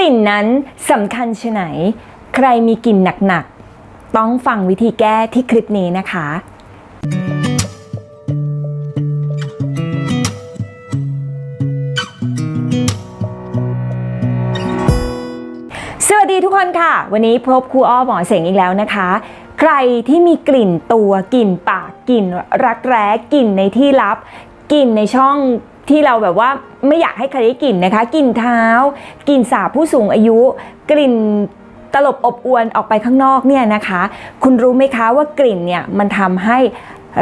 ลิ่นนั้นสำคัญชะไหน ใครมีกลิ่นหนักๆ ต้องฟังวิธีแก้ที่คลิปนี้นะคะ สวัสดีทุกคนค่ะ วันนี้พบครูอ้อหมอเสงอีกแล้วนะคะ ใครที่มีกลิ่นตัว กลิ่นปาก กลิ่นรักแร้ กลิ่นในที่ลับ กลิ่นในช่อง ที่เราแบบว่าไม่อยากให้ใครได้กลิ่นนะคะกลิ่นเท้ากลิ่นสาบผู้สูงอายุ กลิ่นตลบอบอวนออกไปข้างนอกเนี่ยนะคะ คุณรู้ไหมคะว่ากลิ่นเนี่ยมันทำให้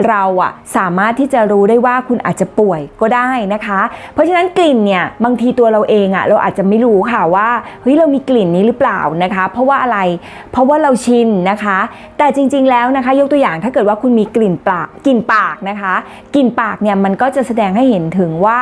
เราอะสามารถที่จะรู้ได้ว่าคุณอาจจะป่วยก็ได้นะคะ เพราะฉะนั้นกลิ่นเนี่ยบางทีตัวเราเองอะเราอาจจะไม่รู้ค่ะว่าเฮ้ยเรามีกลิ่นนี้หรือเปล่านะคะ เพราะว่าอะไรเพราะว่าเราชินนะคะ แต่จริง ๆแล้วนะคะ ยกตัวอย่างถ้าเกิดว่าคุณมีกลิ่นปากกลิ่นปากนะคะ กลิ่นปากเนี่ยมันก็จะแสดงให้เห็นถึงว่า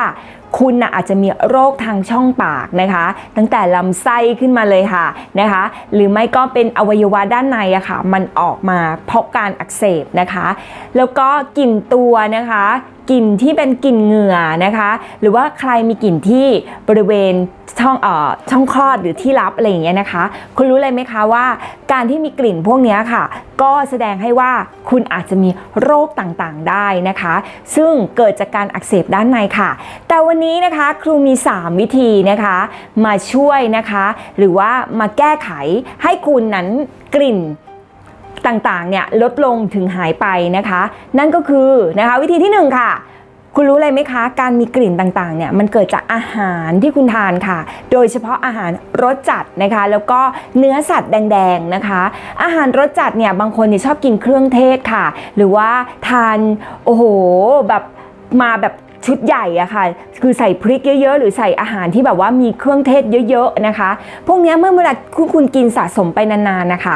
คุณนะอาจจะมีโรคทางช่องปากนะคะ ตั้งแต่ลำไส้ขึ้นมาเลยค่ะนะคะ หรือไม่ก็เป็นอวัยวะด้านในอะค่ะ มันออกมาเพราะการอักเสบนะคะ แล้วก็กลิ่นตัวนะคะ กลิ่นที่เป็นกลิ่นเหงื่อนะคะ หรือว่าใครมีกลิ่นที่บริเวณช่องเอ่อช่องคลอดหรือที่รับอะไรอย่างเงี้ยนะคะ คุณรู้เลยไหมคะว่า การที่มีกลิ่นพวกนี้ค่ะ ก็แสดงให้ว่าคุณอาจจะมีโรคต่างๆได้นะคะ ซึ่งเกิดจากการอักเสบด้านในค่ะ แต่วันนี้นะคะครูมี 3 วิธีนะคะ มาช่วยนะคะ หรือว่ามาแก้ไขให้คุณนั้นกลิ่น ต่างๆเนี่ยลดลงถึงหายไปนะคะ นั่นก็คือนะคะวิธีที่หนึ่งค่ะคุณรู้อะไรไหมคะ การมีกลิ่นต่างๆเนี่ยมันเกิดจากอาหารที่คุณทานค่ะ โดยเฉพาะอาหารรสจัดนะคะ แล้วก็เนื้อสัตว์แดงๆนะคะ อาหารรสจัดเนี่ยบางคนเนี่ยชอบกินเครื่องเทศค่ะ หรือว่าทานโอ้โหแบบมาแบบชุดใหญ่อะค่ะ คือใส่พริกเยอะๆ หรือใส่อาหารที่แบบว่ามีเครื่องเทศเยอะๆนะคะ พวกนี้เมื่อเวลาคุณกินสะสมไปนานๆนะคะ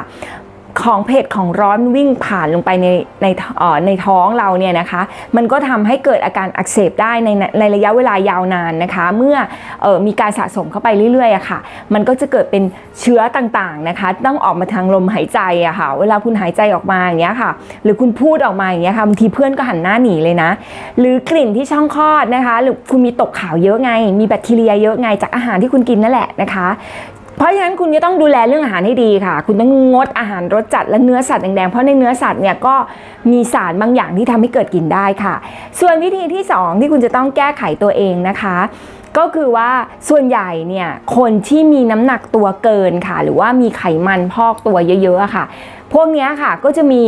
ของเผ็ดของร้อนวิ่งผ่านลงไปในในอ่อในท้องเราเนี่ยนะคะ มันก็ทำให้เกิดอาการอักเสบได้ในในระยะเวลายาวนานนะคะ เมื่อเออมีการสะสมเข้าไปเรื่อยๆอะค่ะ มันก็จะเกิดเป็นเชื้อต่างๆนะคะ ต้องออกมาทางลมหายใจอะค่ะ เวลาคุณหายใจออกมาอย่างเงี้ยค่ะ หรือคุณพูดออกมาอย่างเงี้ยค่ะบางทีเพื่อนก็หันหน้าหนีเลยนะ หรือกลิ่นที่ช่องคลอดนะคะ หรือคุณมีตกขาวเยอะไง มีแบคทีเรียเยอะไงจากอาหารที่คุณกินนั่นแหละนะคะ เพราะฉะนั้นคุณจะต้องดูแลเรื่องอาหารให้ดีค่ะ คุณต้องงดอาหารรสจัดและเนื้อสัตว์แดงๆ เพราะในเนื้อสัตว์เนี่ยก็มีสารบางอย่างที่ทำให้เกิดกลิ่นได้ค่ะ ส่วนวิธีที่สองที่คุณจะต้องแก้ไขตัวเองนะคะ ก็คือว่าส่วนใหญ่เนี่ยคนที่มีน้ำหนักตัวเกินค่ะ หรือว่ามีไขมันพอกตัวเยอะๆค่ะ พวกนี้ค่ะก็จะมี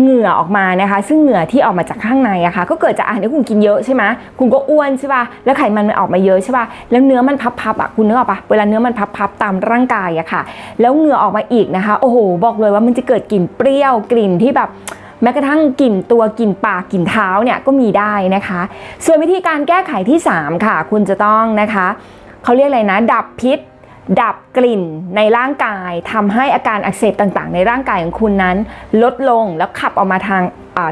เหงื่อออกมานะคะ ซึ่งเหงื่อที่ออกมาจากข้างในอะค่ะก็เกิดจากอาหารที่คุณกินเยอะใช่ไหมคุณก็อ้วนใช่ป่ะแล้วไขมันมันออกมาเยอะใช่ป่ะแล้วเนื้อมันพับๆอะคุณนึกออกปะเวลาเนื้อมันพับๆตามร่างกายอะค่ะ แล้วเหงื่อออกมาอีกนะคะ โอ้โห บอกเลยว่ามันจะเกิดกลิ่นเปรี้ยวกลิ่นที่แบบ แม้กระทั่งกลิ่นตัวกลิ่นปากกลิ่นเท้าเนี่ยก็มีได้นะคะ ส่วนวิธีการแก้ไขที่ 3 ค่ะ คุณจะต้องนะคะเขาเรียกอะไรนะ ดับพิษ ดับกลิ่นในร่างกายทำให้อาการอักเสบต่างๆ ในร่างกายของคุณนั้น ลดลงแล้วขับออกมาทาง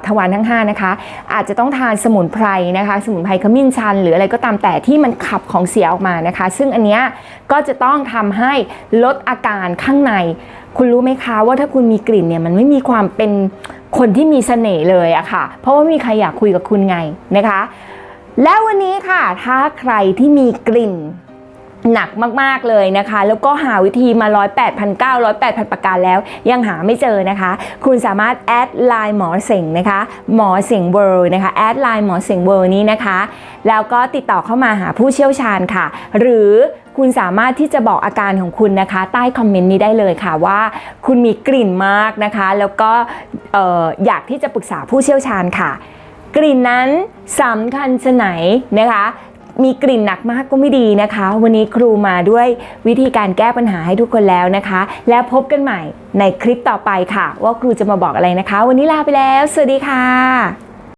ทวารทั้ง 5 นะคะ อาจจะต้องทานสมุนไพรนะคะ สมุนไพรขมิ้นชัน หรืออะไรก็ตามแต่ที่มันขับของเสียออกมานะคะ ซึ่งอันเนี้ยก็จะต้องทำให้ลดอาการข้างใน คุณรู้ไหมคะว่าถ้าคุณมีกลิ่นเนี่ยมันไม่มีความเป็น คนที่มีเสน่ห์เลยอะค่ะ เพราะว่ามีใครอยากคุยกับคุณไงนะคะ แล้ววันนี้ค่ะถ้าใครที่มีกลิ่นหนักมาก ๆ เลยนะคะ แล้วก็หาวิธีมา 108 9 0 0 8,000ประการแล้ว ยังหาไม่เจอนะคะ คุณสามารถแอดไลน์หมอเสงนะคะ หมอเสงเวิร์นะคะแอดไลน์หมอเสงเวิร์นี้นะคะ แล้วก็ติดต่อเข้ามาหาผู้เชี่ยวชาญค่ะ หรือคุณสามารถที่จะบอกอาการของคุณนะคะ ใต้คอมเมนต์นี้ได้เลยค่ะว่า คุณมีกลิ่นมากนะคะ แล้วก็อออยากที่จะปรึกษาผู้เชี่ยวชาญค่ะ กลิ่นนั้นสำคัญชะไหนนะคะมีกลิ่นหนักมากก็ไม่ดีนะคะ วันนี้ครูมาด้วยวิธีการแก้ปัญหาให้ทุกคนแล้วนะคะ แล้วพบกันใหม่ในคลิปต่อไปค่ะ ว่าครูจะมาบอกอะไรนะคะ วันนี้ลาไปแล้ว สวัสดีค่ะ